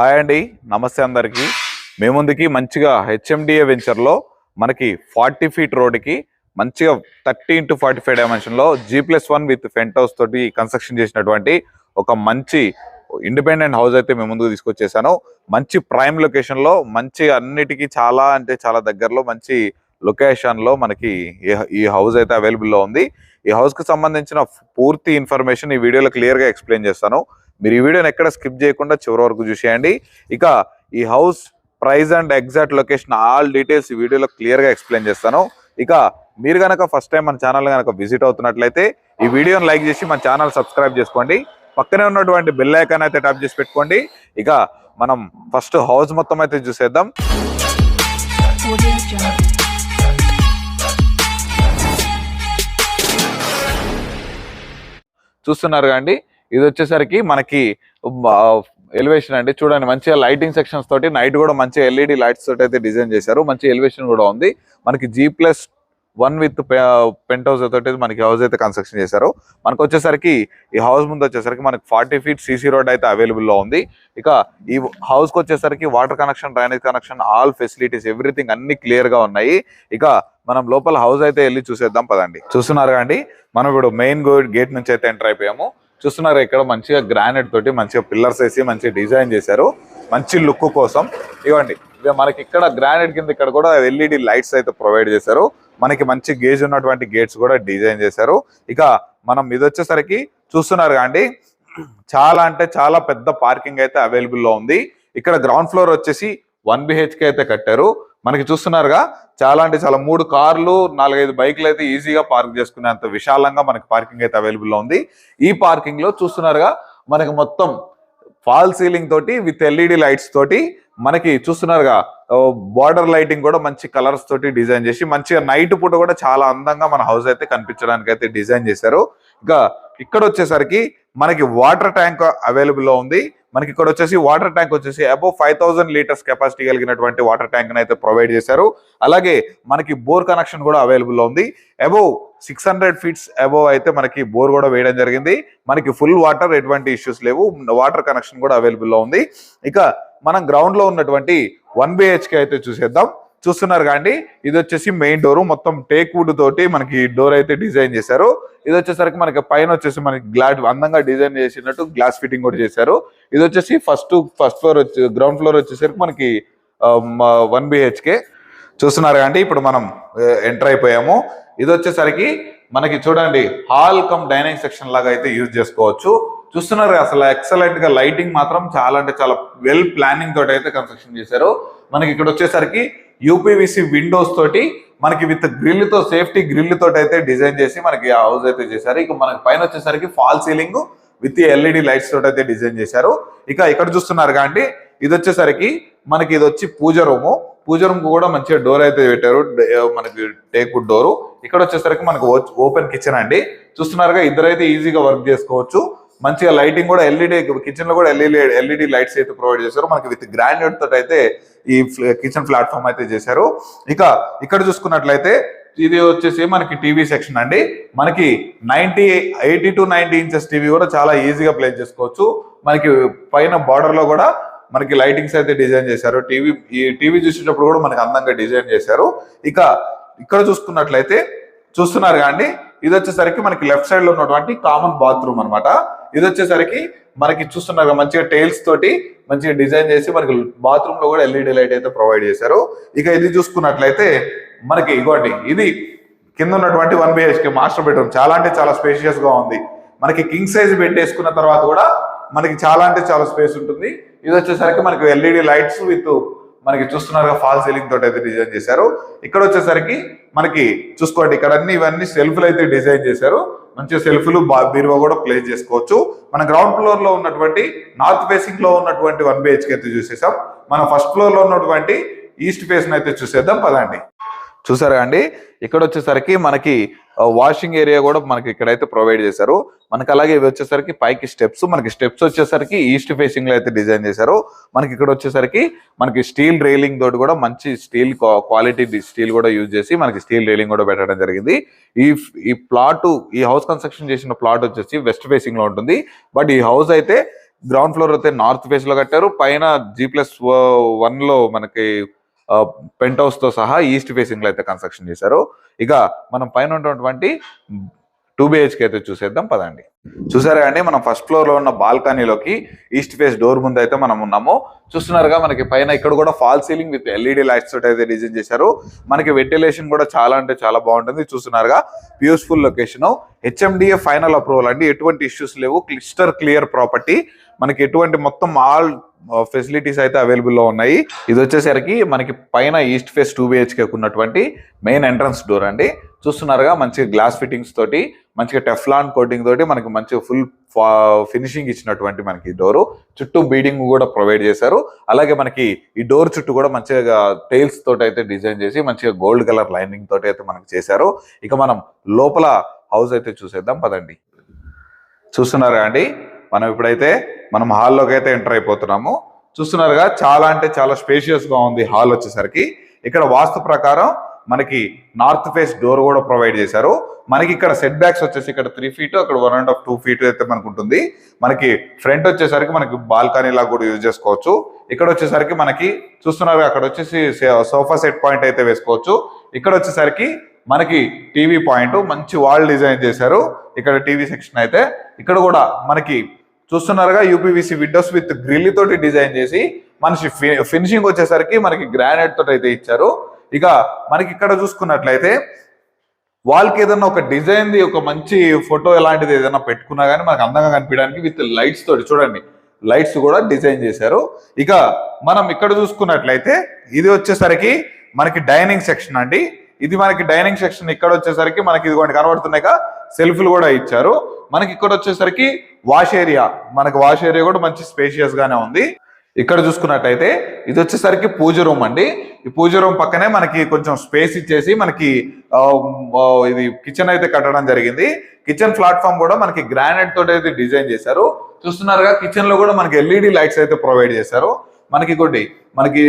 Hi అండి. నమస్తే అందరికీ. మీ ముందుకి మంచిగా హెచ్ఎండిఏ వెంచర్లో మనకి ఫార్టీ ఫీట్ రోడ్కి మంచిగా thirty into forty five డైమెన్షన్లో G plus one with penthouse తోటి కన్స్ట్రక్షన్ చేసినటువంటి ఒక మంచి ఇండిపెండెంట్ హౌస్ అయితే మేము ముందుకు తీసుకొచ్చేసాను. మంచి ప్రైమ్ లొకేషన్లో మంచి అన్నిటికీ చాలా అంటే చాలా దగ్గరలో మంచి లొకేషన్లో మనకి ఈ- ఈ హౌస్ అయితే అవైలబుల్లో ఉంది. ఈ హౌస్కి సంబంధించిన పూర్తి ఇన్ఫర్మేషన్ ఈ వీడియోలో క్లియర్గా ఎక్స్ప్లెయిన్ చేస్తాను. మీరు ఈ వీడియోని ఎక్కడ స్కిప్ చేయకుండా చివరి వరకు చూసేయండి. ఇక ఈ house price and exact location all details ఈ వీడియోలో క్లియర్గా ఎక్స్ప్లెయిన్ చేస్తాను. ఇక మీరు కనుక ఫస్ట్ టైం మన ఛానల్ కనుక విజిట్ అవుతున్నట్లయితే ఈ వీడియోని లైక్ చేసి మన ఛానల్ సబ్స్క్రైబ్ చేసుకోండి. పక్కనే ఉన్నటువంటి బెల్ ఐకాన్ అయితే ట్యాప్ చేసి పెట్టుకోండి. ఇక మనం ఫస్ట్ హౌస్ మొత్తం అయితే చూసేద్దాం. చూస్తున్నారు కాండి ఇది వచ్చేసరికి మనకి ఎలివేషన్ అండి. చూడండి మంచిగా లైటింగ్ సెక్షన్స్ తోటి నైట్ కూడా మంచి ఎల్ఈడి లైట్స్ తోటి అయితే డిజైన్ చేశారు. మంచి ఎలివేషన్ కూడా ఉంది. మనకి G plus one with penthouse తోటి మనకి హౌస్ అయితే కన్స్ట్రక్షన్ చేశారు. మనకు వచ్చేసరికి ఈ హౌస్ ముందు వచ్చేసరికి మనకి ఫార్టీ ఫీట్ సీసీ రోడ్ అయితే అవైలబుల్లో లో ఉంది. ఇక ఈ హౌస్కి వచ్చేసరికి water connection drainage connection all facilities everything అన్ని క్లియర్గా ఉన్నాయి. ఇక మనం లోపల హౌస్ అయితే వెళ్ళి చూసేద్దాం పదండి. చూస్తున్నారు అండి? మనం ఇప్పుడు మెయిన్ గేట్ నుంచి అయితే ఎంటర్ అయిపోయాము. చూస్తున్నారు ఇక్కడ మంచిగా గ్రానైట్ తోటి మంచిగా పిల్లర్స్ వేసి మంచిగా డిజైన్ చేశారు. మంచి లుక్ కోసం. ఇవ్వండి. ఇక మనకి ఇక్కడ గ్రానైట్ కింద ఇక్కడ కూడా ఎల్ఈడి లైట్స్ అయితే ప్రొవైడ్ చేశారు. మనకి మంచి గేజ్ ఉన్నటువంటి గేట్స్ కూడా డిజైన్ చేశారు. ఇక మనం ఇది వచ్చేసరికి చూస్తున్నారు కాండి చాలా అంటే చాలా పెద్ద పార్కింగ్ అయితే అవైలబుల్లో ఉంది. ఇక్కడ గ్రౌండ్ ఫ్లోర్ వచ్చేసి వన్ బిహెచ్కే అయితే కట్టారు. మనకి చూస్తున్నారుగా చాలా అంటే చాలా మూడు కార్లు నాలుగైదు బైక్లు అయితే ఈజీగా పార్క్ చేసుకునేంత విశాలంగా మనకి పార్కింగ్ అయితే అవైలబుల్లో ఉంది. ఈ పార్కింగ్లో చూస్తున్నారుగా మనకి మొత్తం ఫాల్ సీలింగ్ తోటి విత్ ఎల్ఈడి లైట్స్ తోటి మనకి చూస్తున్నారుగా బార్డర్ లైటింగ్ కూడా మంచి కలర్స్ తోటి డిజైన్ చేసి మంచిగా నైట్ పూట కూడా చాలా అందంగా మన హౌస్ అయితే కనిపించడానికి అయితే డిజైన్ చేశారు. ఇంకా ఇక్కడ వచ్చేసరికి మనకి వాటర్ ట్యాంక్ అవైలబుల్లో ఉంది. మనకి ఇక్కడ వచ్చేసి వాటర్ ట్యాంక్ వచ్చేసి above five thousand litres capacity కలిగినటువంటి వాటర్ ట్యాంక్ అయితే ప్రొవైడ్ చేశారు. అలాగే మనకి బోర్ కనెక్షన్ కూడా అవైలబుల్లో ఉంది. Above six hundred feets above అయితే మనకి బోర్ కూడా వేయడం జరిగింది. మనకి ఫుల్ వాటర్ ఎటువంటి ఇష్యూస్ లేవు. వాటర్ కనెక్షన్ కూడా అవైలబుల్లో ఉంది. ఇక మనం గ్రౌండ్లో ఉన్నటువంటి వన్ బిహెచ్కే అయితే చూసేద్దాం. చూస్తున్నారు కాండి ఇది వచ్చేసి మెయిన్ డోర్ మొత్తం టేక్ వుడ్ తోటి మనకి డోర్ అయితే డిజైన్ చేశారు. ఇది వచ్చేసరికి మనకి పైన వచ్చేసి మనకి గ్లాడ్ అందంగా డిజైన్ చేసినట్టు గ్లాస్ ఫిట్టింగ్ కూడా చేశారు. ఇది వచ్చేసి ఫస్ట్ ఫస్ట్ ఫ్లోర్ వచ్చి గ్రౌండ్ ఫ్లోర్ వచ్చేసరికి మనకి వన్ బిహెచ్కే చూస్తున్నారు అంటే ఇప్పుడు మనం ఎంటర్ అయిపోయాము. ఇది వచ్చేసరికి మనకి చూడండి హాల్ కమ్ డైనింగ్ సెక్షన్ లాగా అయితే యూజ్ చేసుకోవచ్చు. చూస్తున్నారు అసలు ఎక్సలెంట్గా లైటింగ్ మాత్రం చాలా అంటే చాలా వెల్ ప్లానింగ్ తోటి అయితే కన్స్ట్రక్షన్ చేశారు. మనకి ఇక్కడ వచ్చేసరికి యూపీవీసీ విండోస్ తోటి మనకి విత్ గ్రిల్తో సేఫ్టీ గ్రిల్ తోటి అయితే డిజైన్ చేసి మనకి హౌస్ అయితే చేశారు. ఇక మనకి పైన వచ్చేసరికి fall ceiling with LED lights తోటి అయితే డిజైన్ చేశారు. ఇక ఇక్కడ చూస్తున్నారు కాబట్టి ఇది వచ్చేసరికి మనకి ఇది వచ్చి పూజ రూము పూజ రూమ్ కూడా మంచిగా డోర్ అయితే పెట్టారు. మనకి టేక్ వుడ్ డోరు ఇక్కడ వచ్చేసరికి మనకు ఓపెన్ కిచెన్ అండి. చూస్తున్నారుగా ఇద్దరైతే ఈజీగా వర్క్ చేసుకోవచ్చు. మంచిగా లైటింగ్ కూడా ఎల్ఈడి కిచెన్లో కూడా ఎల్ఈడి ఎల్ఈడి లైట్స్ అయితే ప్రొవైడ్ చేశారు. మనకి విత్ గ్రాండెడ్ తోటి అయితే ఈ కిచెన్ ప్లాట్ఫామ్ అయితే చేశారు. ఇక ఇక్కడ చూసుకున్నట్లయితే ఇది వచ్చేసి మనకి టీవీ సెక్షన్ అండి. మనకి ninety eighty to ninety inches TV కూడా చాలా ఈజీగా ప్లే చేసుకోవచ్చు. మనకి పైన బార్డర్లో కూడా మనకి లైటింగ్స్ అయితే డిజైన్ చేశారు. టీవీ ఈ టీవీ చూసేటప్పుడు కూడా మనకి అందంగా డిజైన్ చేశారు. ఇక ఇక్కడ చూసుకున్నట్లయితే చూస్తున్నారు కానీ ఇది వచ్చేసరికి మనకి లెఫ్ట్ సైడ్లో ఉన్నటువంటి కామన్ బాత్రూమ్ అన్నమాట. ఇది వచ్చేసరికి మనకి చూస్తున్నారు మంచిగా టైల్స్ తోటి మంచిగా డిజైన్ చేసి మనకి బాత్రూమ్లో కూడా ఎల్ఈడి లైట్ అయితే ప్రొవైడ్ చేశారు. ఇక ఇది చూసుకున్నట్లయితే మనకి ఇగోండి ఇది కింద ఉన్నటువంటి వన్ బిహెచ్కే మాస్టర్ బెడ్రూమ్ చాలా అంటే చాలా స్పేషియస్గా ఉంది. మనకి కింగ్ సైజ్ బెడ్ వేసుకున్న తర్వాత కూడా మనకి చాలా అంటే చాలా స్పేస్ ఉంటుంది. ఇది వచ్చేసరికి మనకి ఎల్ఈడి లైట్స్ విత్ మనకి చూస్తున్నారుగా ఫాల్ సీలింగ్ తోటి అయితే డిజైన్ చేశారు. ఇక్కడ వచ్చేసరికి మనకి చూసుకోండి ఇక్కడ అన్ని ఇవన్నీ సెల్ఫ్లు అయితే డిజైన్ చేశారు. మంచిగా సెల్ఫ్లు బీరువా కూడా ప్లేస్ చేసుకోవచ్చు. మన గ్రౌండ్ ఫ్లోర్లో ఉన్నటువంటి నార్త్ ఫేసింగ్లో ఉన్నటువంటి వన్ బిహెచ్కే అయితే చూసేసాం. మన ఫస్ట్ ఫ్లోర్లో ఉన్నటువంటి ఈస్ట్ ఫేస్ అయితే చూసేద్దాం. పదండి. చూసారా అండి? ఇక్కడ వచ్చేసరికి మనకి వాషింగ్ ఏరియా కూడా మనకి ఇక్కడైతే ప్రొవైడ్ చేశారు. మనకి అలాగే ఇవి వచ్చేసరికి పైకి స్టెప్స్ మనకి స్టెప్స్ వచ్చేసరికి ఈస్ట్ ఫేసింగ్లో అయితే డిజైన్ చేశారు. మనకి ఇక్కడ వచ్చేసరికి మనకి స్టీల్ రైలింగ్ తోటి కూడా మంచి స్టీల్ క్వాలిటీ స్టీల్ కూడా యూజ్ చేసి మనకి స్టీల్ రైలింగ్ కూడా పెట్టడం జరిగింది. ఈ ఈ ప్లాట్ ఈ హౌస్ కన్స్ట్రక్షన్ చేసిన ప్లాట్ వచ్చేసి వెస్ట్ ఫేసింగ్లో ఉంటుంది. బట్ ఈ హౌస్ అయితే గ్రౌండ్ ఫ్లోర్ అయితే నార్త్ ఫేస్లో కట్టారు. పైన జీ ప్లస్ వన్లో మనకి పెంట్ హౌస్తో సహా ఈస్ట్ ఫేసింగ్లో అయితే కన్స్ట్రక్షన్ చేశారు. ఇక మనం పైన ఉన్నటువంటి టూ బిహెచ్కే అయితే చూసేద్దాం పదండి. చూసారా అండి మనం ఫస్ట్ ఫ్లోర్లో ఉన్న బాల్కనీలోకి ఈస్ట్ ఫేస్ డోర్ ముందు అయితే మనం ఉన్నాము. చూస్తున్నారుగా మనకి పైన ఇక్కడ కూడా fall ceiling with LED lights తోటి అయితే డిజైన్ చేశారు. మనకి వెంటిలేషన్ కూడా చాలా అంటే చాలా బాగుంటుంది. చూస్తున్నారుగా peaceful location HMDA final approval అండి. ఎటువంటి ఇష్యూస్ లేవు. క్లిస్టర్ క్లియర్ ప్రాపర్టీ మనకి ఎటువంటి మొత్తం ఆల్ ఫెసిలిటీస్ అయితే అవైలబుల్లో ఉన్నాయి. ఇది వచ్చేసరికి మనకి పైన ఈస్ట్ ఫేస్ టూ బిహెచ్కే ఉన్నటువంటి మెయిన్ ఎంట్రన్స్ డోర్ అండి. చూస్తున్నారుగా మంచిగా గ్లాస్ ఫిట్టింగ్స్ తోటి మంచిగా టెఫ్లాన్ కోటింగ్ తోటి మనకి మంచిగా ఫుల్ ఫినిషింగ్ ఇచ్చినటువంటి మనకి డోరు చుట్టూ బీడింగ్ కూడా ప్రొవైడ్ చేశారు. అలాగే మనకి ఈ డోర్ చుట్టూ కూడా మంచిగా టైల్స్ తోటి అయితే డిజైన్ చేసి మంచిగా గోల్డ్ కలర్ లైనింగ్ తోటి అయితే మనకి చేశారు. ఇక మనం లోపల హౌస్ అయితే చూసేద్దాం పదండి. చూస్తున్నారా అండి? మనం ఇప్పుడైతే మనం హాల్లోకి అయితే ఎంటర్ అయిపోతున్నాము. చూస్తున్నారుగా చాలా అంటే చాలా స్పేషియస్గా ఉంది హాల్ వచ్చేసరికి. ఇక్కడ వాస్తు ప్రకారం మనకి నార్త్ ఫేస్ డోర్ కూడా ప్రొవైడ్ చేశారు. మనకి ఇక్కడ సెట్ బ్యాక్స్ వచ్చేసి ఇక్కడ త్రీ ఫీట్ అక్కడ one and half two feet అయితే మనకు ఉంటుంది. మనకి ఫ్రంట్ వచ్చేసరికి మనకి బాల్కనీ లాగా కూడా యూజ్ చేసుకోవచ్చు. ఇక్కడ వచ్చేసరికి మనకి చూస్తున్నారు అక్కడ వచ్చేసి సోఫా సెట్ పాయింట్ అయితే వేసుకోవచ్చు. ఇక్కడ వచ్చేసరికి మనకి టీవీ పాయింట్ మంచి వాల్ డిజైన్ చేశారు. ఇక్కడ టీవీ సెక్షన్ అయితే. ఇక్కడ కూడా మనకి చూస్తున్నారుగా యూపీవీసీ విండోస్ విత్ గ్రిల్ తోటి డిజైన్ చేసి మనిషి ఫినిషింగ్ వచ్చేసరికి మనకి గ్రానైట్ తోటి అయితే ఇచ్చారు. ఇక మనకి ఇక్కడ చూసుకున్నట్లయితే వాల్కి ఏదైనా ఒక డిజైన్ది ఒక మంచి ఫోటో ఎలాంటిది ఏదైనా పెట్టుకున్నా కానీ మనకు అందంగా కనిపించడానికి విత్ లైట్స్ తోటి చూడండి. లైట్స్ కూడా డిజైన్ చేశారు. ఇక మనం ఇక్కడ చూసుకున్నట్లయితే ఇది వచ్చేసరికి మనకి డైనింగ్ సెక్షన్ అండి. ఇది మనకి డైనింగ్ సెక్షన్ ఇక్కడ వచ్చేసరికి మనకి ఇదిగోండి కనబడుతున్నాయిగా సెల్ఫ్లు కూడా ఇచ్చారు. మనకి ఇక్కడ వచ్చేసరికి వాష్ ఏరియా. మనకి వాష్ ఏరియా కూడా మంచి స్పేషియస్ గానే ఉంది. ఇక్కడ చూసుకున్నట్టయితే ఇది వచ్చేసరికి పూజ రూమ్ అండి. ఈ పూజ రూమ్ పక్కనే మనకి కొంచెం స్పేస్ ఇచ్చేసి మనకి ఇది కిచెన్ అయితే కట్టడం జరిగింది. కిచెన్ ప్లాట్ఫామ్ కూడా మనకి గ్రానైట్ తోటి అయితే డిజైన్ చేశారు. చూస్తున్నారుగా కిచెన్లో కూడా మనకి ఎల్ఈడి లైట్స్ అయితే ప్రొవైడ్ చేశారు. మనకి ఇంకోటి మనకి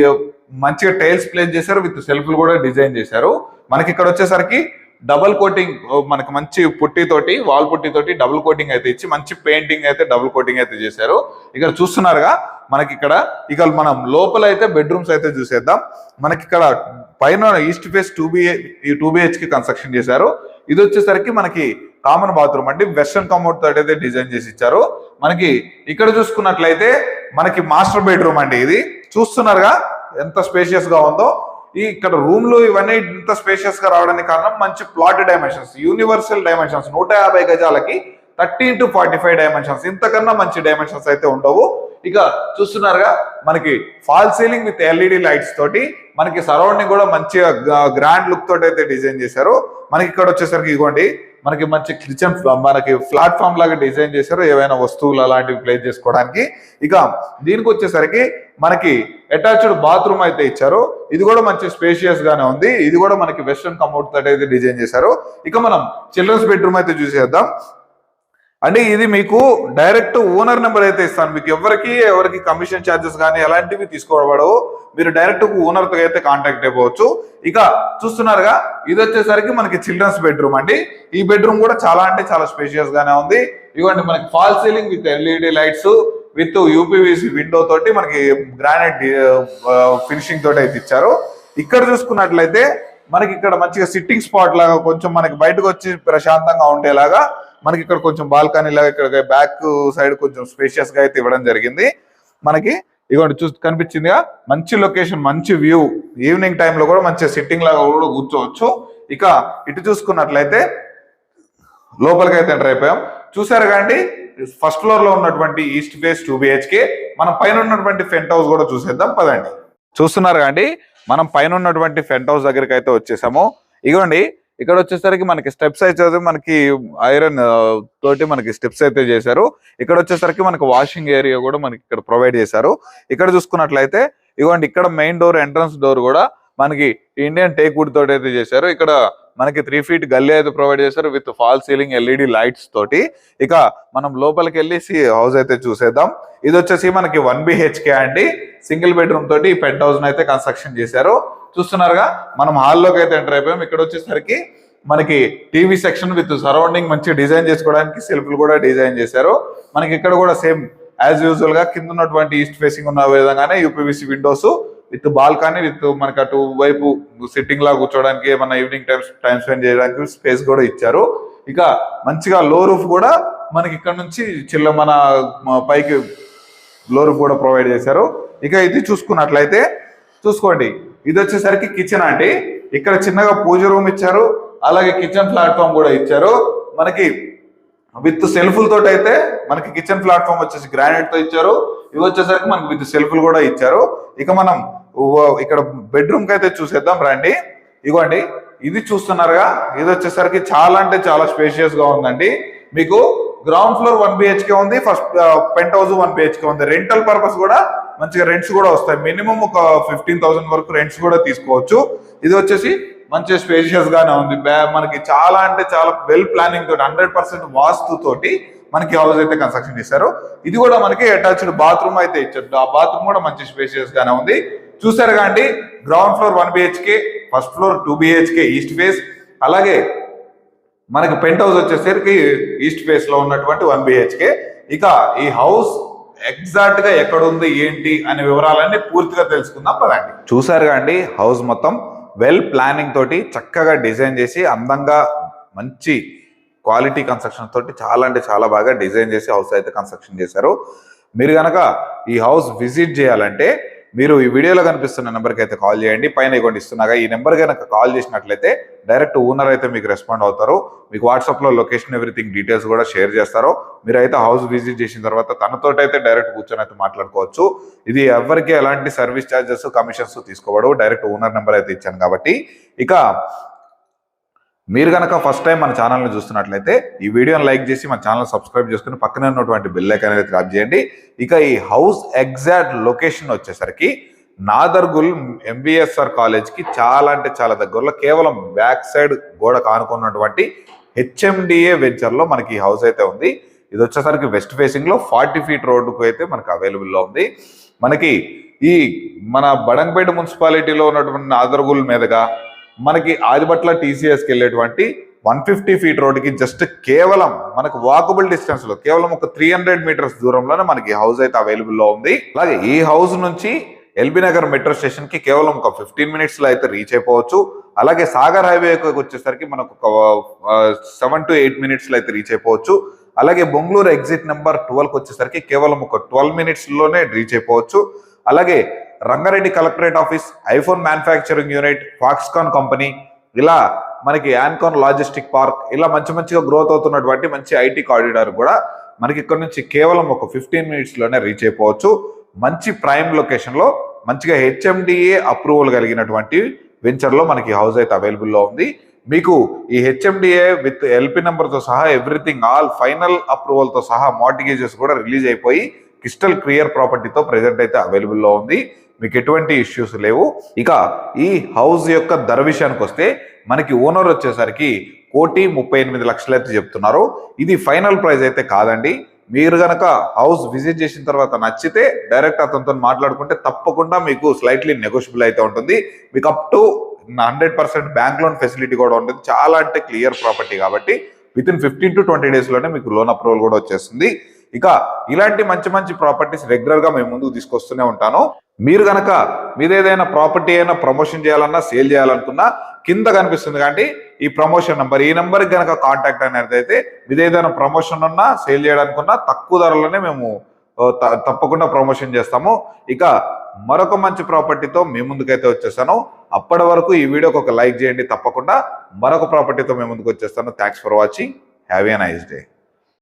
మంచిగా టైల్స్ ప్లేస్ చేశారు విత్ సెల్ఫ్లు కూడా డిజైన్ చేశారు. మనకి ఇక్కడ వచ్చేసరికి డబుల్ కోటింగ్ మనకి మంచి పుట్టితోటి వాల్ పుట్టితోటి డబుల్ కోటింగ్ అయితే ఇచ్చి మంచి పెయింటింగ్ అయితే డబుల్ కోటింగ్ అయితే చేశారు. ఇక్కడ చూస్తున్నారుగా మనకి ఇక్కడ ఇక మనం లోపల అయితే బెడ్రూమ్స్ అయితే చూసేద్దాం. మనకి ఇక్కడ పైన ఈస్ట్ ఫేస్ టూ బిహె ఈ టూ కి కన్స్ట్రక్షన్ చేశారు. ఇది వచ్చేసరికి మనకి కామన్ బాత్రూమ్ అండి. వెస్ట్రన్ కమోడ్ తోటి అయితే డిజైన్ చేసి ఇచ్చారు. మనకి ఇక్కడ చూసుకున్నట్లయితే మనకి మాస్టర్ బెడ్రూమ్ అండి ఇది. చూస్తున్నారుగా ఎంత స్పేషియస్గా ఉందో. ఈ ఇక్కడ రూమ్లు ఇవన్నీ ఇంత స్పేషియస్గా రావడానికి కారణం మంచి ప్లాట్ డైమెన్షన్స్ యూనివర్సల్ డైమెన్షన్స్ నూట యాభై గజాలకి thirteen to forty five dimensions ఇంతకన్నా మంచి డైమెన్షన్స్ అయితే ఉండవు. ఇక చూస్తున్నారుగా మనకి fall ceiling with LED lights తోటి మనకి సరౌండింగ్ కూడా మంచిగా గ్రాండ్ లుక్ తోటి అయితే డిజైన్ చేశారు. మనకి ఇక్కడ వచ్చేసరికి ఇగోండి మనకి మంచి కిచెన్ మనకి ప్లాట్ఫామ్ లాగా డిజైన్ చేశారు ఏవైనా వస్తువులు అలాంటివి ప్లేస్ చేసుకోవడానికి. ఇక దీనికి వచ్చేసరికి మనకి అటాచ్డ్ బాత్రూమ్ అయితే ఇచ్చారు. ఇది కూడా మంచి స్పేషియస్ గానే ఉంది. ఇది కూడా మనకి వెస్ట్రన్ కమౌట్ తోటి అయితే డిజైన్ చేశారు. ఇక మనం చిల్డ్రన్స్ బెడ్రూమ్ అయితే చూసేద్దాం. అంటే ఇది మీకు డైరెక్ట్ ఓనర్ నెంబర్ అయితే ఇస్తాను. మీకు ఎవరికి ఎవరికి కమిషన్ ఛార్జెస్ కానీ ఎలాంటివి తీసుకోబడవు మీరు డైరెక్ట్ ఓనర్తో అయితే కాంటాక్ట్ అయిపోవచ్చు. ఇక చూస్తున్నారుగా ఇది వచ్చేసరికి మనకి చిల్డ్రన్స్ బెడ్రూమ్ అండి. ఈ బెడ్రూమ్ కూడా చాలా అంటే చాలా స్పేషియస్ గానే ఉంది. ఇవ్వండి మనకి fall ceiling with LED lights with UPVC window తోటి మనకి గ్రానైట్ ఫినిషింగ్ తోటి అయితే ఇచ్చారు. ఇక్కడ చూసుకున్నట్లయితే మనకి ఇక్కడ మంచిగా సిట్టింగ్ స్పాట్ లాగా కొంచెం మనకి బయటకు వచ్చి ప్రశాంతంగా ఉండేలాగా మనకి ఇక్కడ కొంచెం బాల్కనీ లాగా ఇక్కడ బ్యాక్ సైడ్ కొంచెం స్పేషియస్గా అయితే ఇవ్వడం జరిగింది. మనకి ఇగోండి చూ కనిపించిందిగా? మంచి లొకేషన్ మంచి వ్యూ ఈవినింగ్ టైంలో కూడా మంచి సిట్టింగ్ లాగా కూడా కూర్చోవచ్చు. ఇక ఇటు చూసుకున్నట్లయితే లోపలికి అయితే ఎంటర్ అయిపోయాం. చూసారు కానీ ఫస్ట్ ఫ్లోర్లో ఉన్నటువంటి ఈస్ట్ ఫేస్ టూ బిహెచ్కే మనం పైన ఉన్నటువంటి ఫెంట్ హౌస్ కూడా చూసేద్దాం. పదండి. చూస్తున్నారు కానీ మనం పైన ఉన్నటువంటి ఫెంట్ హౌస్ దగ్గరికి అయితే వచ్చేసాము. ఇగోండి ఇక్కడ వచ్చేసరికి మనకి స్టెప్స్ అయితే మనకి ఐరన్ తోటి మనకి స్టెప్స్ అయితే చేశారు. ఇక్కడ వచ్చేసరికి మనకి వాషింగ్ ఏరియా కూడా మనకి ఇక్కడ ప్రొవైడ్ చేశారు. ఇక్కడ చూసుకున్నట్లయితే ఇగోండి ఇక్కడ మెయిన్ డోర్ ఎంట్రన్స్ డోర్ కూడా మనకి ఇండియన్ టేక్ వుడ్ తోటి అయితే చేశారు. ఇక్కడ మనకి త్రీ ఫీట్ గల్లీ అయితే ప్రొవైడ్ చేశారు with fall ceiling LED lights తోటి. ఇక మనం లోపలికి వెళ్ళేసి హౌస్ అయితే చూసేద్దాం. ఇది వచ్చేసి మనకి వన్ బిహెచ్కే అండి. సింగిల్ బెడ్రూమ్ తోటి పెంట్ హౌస్ అయితే కన్స్ట్రక్షన్ చేశారు. చూస్తున్నారుగా? మనం హాల్లోకి అయితే ఎంటర్ అయిపోయాం. ఇక్కడ వచ్చేసరికి మనకి టీవీ సెక్షన్ విత్ సరౌండింగ్ మంచి డిజైన్ చేసుకోవడానికి సెల్ఫ్లు కూడా డిజైన్ చేశారు. మనకి ఇక్కడ కూడా సేమ్ యాజ్ యూజువల్గా కింద ఉన్నటువంటి ఈస్ట్ ఫేసింగ్ ఉన్న విధంగానే UPVC windows with balcony with మనకి అటు వైపు సిట్టింగ్ లా కూర్చోడానికి ఏమన్నా ఈవినింగ్ టైం టైం స్పెండ్ చేయడానికి స్పేస్ కూడా ఇచ్చారు. ఇక మంచిగా లో రూఫ్ కూడా మనకి ఇక్కడ నుంచి చిల్ల మన పైకి లో రూఫ్ కూడా ప్రొవైడ్ చేశారు. ఇక ఇది చూసుకున్నట్లయితే చూసుకోండి. ఇది వచ్చేసరికి కిచెన్ అండి ఇక్కడ చిన్నగా పూజ రూమ్ ఇచ్చారు. అలాగే కిచెన్ ప్లాట్ఫామ్ కూడా ఇచ్చారు. మనకి విత్ సెల్ఫ్ల తోటి అయితే మనకి కిచెన్ ప్లాట్ఫామ్ వచ్చేసి గ్రానైట్తో ఇచ్చారు. ఇవి వచ్చేసరికి మనకి విత్ సెల్ఫ్లు కూడా ఇచ్చారు. ఇక మనం ఇక్కడ బెడ్రూమ్కి అయితే చూసేద్దాం రండి. ఇగోండి. ఇది చూస్తున్నారుగా. ఇది వచ్చేసరికి చాలా అంటే చాలా స్పేషియస్గా ఉందండి. మీకు గ్రౌండ్ ఫ్లోర్ వన్ బిహెచ్కే ఉంది. First penthouse one BHK ఉంది. రెంటల్ పర్పస్ కూడా మంచిగా రెంట్స్ కూడా వస్తాయి. మినిమం ఒక ఫిఫ్టీన్ థౌసండ్ వరకు రెంట్స్ కూడా తీసుకోవచ్చు. ఇది వచ్చేసి మంచి స్పేషియస్ గానే ఉంది. బ్యా- మనకి చాలా అంటే చాలా వెల్ ప్లానింగ్ తోటి హండ్రెడ్ పర్సెంట్ వాస్తు తోటి మనకి హౌస్ అయితే కన్స్ట్రక్షన్ చేశారు. ఇది కూడా మనకి అటాచ్డ్ బాత్రూమ్ అయితే ఇచ్చారు. ఆ బాత్రూమ్ కూడా మంచి స్పేషియస్ గానే ఉంది. చూసారు కాండి ground floor one BHK first floor two BHK east face అలాగే మనకి పెంట్ హౌస్ వచ్చేసరికి ఈస్ట్ ఫేస్లో ఉన్నటువంటి వన్ బిహెచ్కే ఇక ఈ హౌస్ ఎగ్జాక్ట్గా ఎక్కడ ఉంది ఏంటి అనే వివరాలన్నీ పూర్తిగా తెలుసుకుందాం. పదండి. చూసారుగా అండి హౌస్ మొత్తం వెల్ ప్లానింగ్ తోటి చక్కగా డిజైన్ చేసి అందంగా మంచి క్వాలిటీ కన్స్ట్రక్షన్ తోటి చాలా అంటే చాలా బాగా డిజైన్ చేసి హౌస్ అయితే కన్స్ట్రక్షన్ చేశారు. మీరు కనుక ఈ హౌస్ విజిట్ చేయాలంటే మీరు ఈ వీడియోలో కనిపిస్తున్న నెంబర్కి అయితే కాల్ చేయండి. పైన ఇవ్వండి ఇస్తున్నాగా. ఈ నెంబర్ కనుక కాల్ చేసినట్లయితే డైరెక్ట్ ఓనర్ అయితే మీకు రెస్పాండ్ అవుతారు. మీకు వాట్సాప్లో లొకేషన్ ఎవ్రీథింగ్ డీటెయిల్స్ కూడా షేర్ చేస్తారు. మీరు అయితే హౌస్ విజిట్ చేసిన తర్వాత తనతో అయితే డైరెక్ట్ కూర్చొని అయితే మాట్లాడుకోవచ్చు. ఇది ఎవరికి ఎలాంటి సర్వీస్ ఛార్జెస్ కమిషన్స్ తీసుకోవడం డైరెక్ట్ ఓనర్ నెంబర్ అయితే ఇచ్చాను కాబట్టి. ఇక మీరు కనుక ఫస్ట్ టైం మన ఛానల్ని చూస్తున్నట్లయితే ఈ వీడియోని లైక్ చేసి మన ఛానల్ సబ్స్క్రైబ్ చేసుకుని పక్కనే ఉన్నటువంటి బిల్ ఐకాన్ అనేది ట్రాప్ చేయండి. ఇక ఈ హౌస్ ఎగ్జాక్ట్ లొకేషన్ వచ్చేసరికి నాదర్గుల్ ఎంబీఎస్ఆర్ కాలేజ్కి చాలా అంటే చాలా దగ్గరలో కేవలం బ్యాక్ సైడ్ గోడ కానుకున్నటువంటి హెచ్ఎండిఏ వెంచర్లో మనకి ఈ హౌస్ అయితే ఉంది. ఇది వచ్చేసరికి వెస్ట్ ఫేసింగ్లో ఫార్టీ ఫీట్ రోడ్డుకు అయితే మనకి అవైలబుల్లో ఉంది. మనకి ఈ మన బడంగపేట మున్సిపాలిటీలో ఉన్నటువంటి నాదర్గుల్ మీదుగా మనకి ఆదిబట్ల టీసీఎస్కి వెళ్ళేటువంటి వన్ ఫిఫ్టీ ఫీట్ రోడ్డుకి జస్ట్ కేవలం మనకు వాకబుల్ డిస్టెన్స్లో కేవలం ఒక త్రీ హండ్రెడ్ మీటర్స్ దూరంలోనే మనకి హౌస్ అయితే అవైలబుల్లో ఉంది. అలాగే ఈ హౌస్ నుంచి ఎల్బీ నగర్ మెట్రో స్టేషన్కి కేవలం ఒక ఫిఫ్టీన్ మినిట్స్లో అయితే రీచ్ అయిపోవచ్చు. అలాగే సాగర్ హైవే వచ్చేసరికి మనకు ఒక సెవెన్ టు ఎయిట్ మినిట్స్లో అయితే రీచ్ అయిపోవచ్చు. అలాగే బొంగళూరు ఎగ్జిట్ నెంబర్ ట్వెల్వ్కి వచ్చేసరికి కేవలం ఒక ట్వెల్వ్ మినిట్స్లోనే రీచ్ అయిపోవచ్చు. అలాగే Rangareddy collectorate office iPhone manufacturing unit Foxconn company ఇలా మనకి యాన్కాన్ లాజిస్టిక్ పార్క్ ఇలా మంచి మంచిగా గ్రోత్ అవుతున్నటువంటి మంచి ఐటీ కారిడార్ కూడా మనకి ఇక్కడ నుంచి కేవలం ఒక ఫిఫ్టీన్ మినిట్స్లోనే రీచ్ అయిపోవచ్చు. మంచి ప్రైమ్ లొకేషన్లో మంచిగా హెచ్ఎండిఏ అప్రూవల్ కలిగినటువంటి వెంచర్లో మనకి హౌస్ అయితే అవైలబుల్లో ఉంది. మీకు ఈ హెచ్ఎండిఏ విత్ ఎల్పి నెంబర్తో సహా ఎవ్రీథింగ్ ఆల్ ఫైనల్ అప్రూవల్తో సహా మార్టిగేజెస్ కూడా రిలీజ్ అయిపోయి క్రిస్టల్ క్లియర్ ప్రాపర్టీతో ప్రెజెంట్ అయితే అవైలబుల్లో ఉంది. మీకు ఎటువంటి ఇష్యూస్ లేవు. ఇక ఈ హౌస్ యొక్క ధర విషయానికి వస్తే మనకి ఓనర్ వచ్చేసరికి కోటి ముప్పై ఎనిమిది లక్షలు అయితే చెప్తున్నారు. ఇది ఫైనల్ ప్రైస్ అయితే కాదండి. మీరు గనక హౌస్ విజిట్ చేసిన తర్వాత నచ్చితే డైరెక్ట్ అతనితో మాట్లాడుకుంటే తప్పకుండా మీకు స్లైట్లీ నెగోషియబుల్ అయితే ఉంటుంది. మీకు up to hundred percent bank loan facility కూడా ఉంటుంది. చాలా అంటే క్లియర్ ప్రాపర్టీ కాబట్టి within fifteen to twenty డేస్లోనే మీకు లోన్ అప్రూవల్ కూడా వచ్చేస్తుంది. ఇక ఇలాంటి మంచి మంచి ప్రాపర్టీస్ రెగ్యులర్గా మేము ముందుకు తీసుకొస్తూనే ఉంటాను. మీరు కనుక మీద ఏదైనా ప్రాపర్టీ అయినా ప్రమోషన్ చేయాలన్నా సేల్ చేయాలనుకున్నా కింద కనిపిస్తుంది కాబట్టి ఈ ప్రమోషన్ నెంబర్ ఈ నెంబర్కి కనుక కాంటాక్ట్ అనేది అయితే మీద ఏదైనా ప్రమోషన్ ఉన్నా సేల్ చేయాలనుకున్నా తక్కువ ధరలోనే మేము త- తప్పకుండా ప్రమోషన్ చేస్తాము. ఇక మరొక మంచి ప్రాపర్టీతో మీ ముందుకైతే వచ్చేస్తాను. అప్పటి వరకు ఈ వీడియోకి ఒక లైక్ చేయండి తప్పకుండా. మరొక ప్రాపర్టీతో మీ ముందుకు వచ్చేస్తాను. Thanks for watching have a nice day